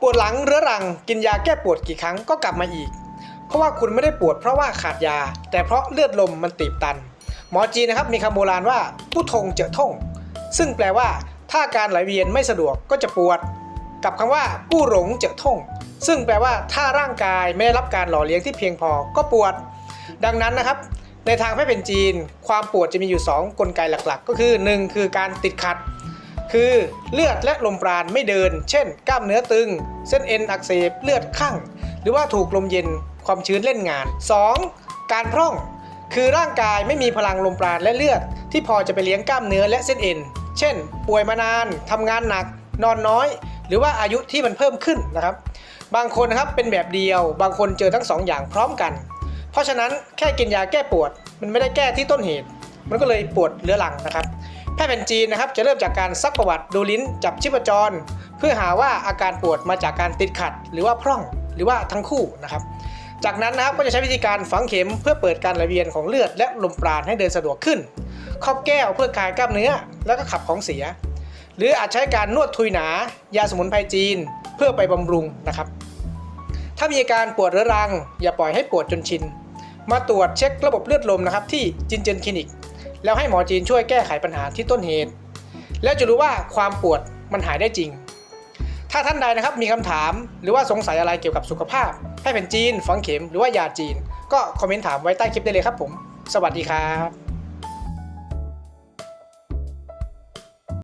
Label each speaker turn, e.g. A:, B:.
A: ปวดหลังเรื้อรังกินยาแก้ปวดกี่ครั้งก็กลับมาอีก เพราะว่าคุณไม่ได้ปวดเพราะว่าขาดยา แต่เพราะเลือดลมมันตีบตัน หมอจีนนะครับมีคำโบราณว่าผู้ทงเจอท่ง ซึ่งแปลว่าถ้าการไหลเวียนไม่สะดวกก็จะปวด กับคำว่ากู้หลงเจอท่ง ซึ่งแปลว่าถ้าร่างกายไม่ได้รับการหล่อเลี้ยงที่เพียงพอก็ปวด ดังนั้นนะครับ ในทางแพทย์แผนจีน ความปวดจะมีอยู่ 2 กลไกหลักๆ ก็คือ 1 คือการติดขัด คือเลือดและลมปราณไม่เดิน เช่น กล้ามเนื้อตึง เส้นเอ็นอักเสบเลือดข้างหรือว่าถูกลมเย็นความชื้นเล่นงาน 2. การพร่อง คือร่างกายไม่มีพลังลมปราณและเลือด ที่พอจะไปเลี้ยงกล้ามเนื้อและเส้นเอ็น เช่น ป่วยมานานทำงานหนัก นอนน้อย หรือว่าอายุที่มันเพิ่มขึ้นนะครับ บางคนนะครับเป็นแบบเดียว บางคนเจอทั้งสองอย่างพร้อมกัน เพราะฉะนั้นแค่กินยาแก้ปวด มันไม่ได้แก้ที่ต้นเหตุ มันก็เลยปวดเรื้อรังนะครับ แพทย์แผนจีนนะครับจะเริ่มจากการซักประวัติดูลิ้นจับชีพจร เพื่อหาว่าอาการปวดมาจากการติดขัด หรือว่าพร่องหรือว่าทั้งคู่นะครับ จากนั้นนะครับก็จะใช้วิธีการฝังเข็มเพื่อเปิดการไหลเวียนของเลือดและลมปราณให้เดินสะดวกขึ้นครอบแก้วเพื่อคลายกล้ามเนื้อแล้วก็ขับของเสีย หรืออาจใช้การนวดทุยหนา ยาสมุนไพรจีนเพื่อไปบำรุงนะครับ ถ้ามีอาการปวดเรื้อรัง อย่าปล่อยให้ปวดจนชิน มาตรวจเช็คระบบเลือดลมนะครับที่จินเจนคลินิก แล้วให้หมอจีนช่วยแก้ไขปัญหาที่ต้นเหตุ แล้วจะรู้ว่าความปวดมันหายได้จริง ถ้าท่านใดนะครับมีคำถามหรือว่าสงสัยอะไรเกี่ยวกับสุขภาพให้เป็นจีนฝังเข็มหรือว่ายาจีน ก็คอมเมนต์ถามไว้ใต้คลิปได้เลยครับผม สวัสดีครับ